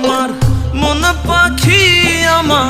আমার মন পাখি আমার।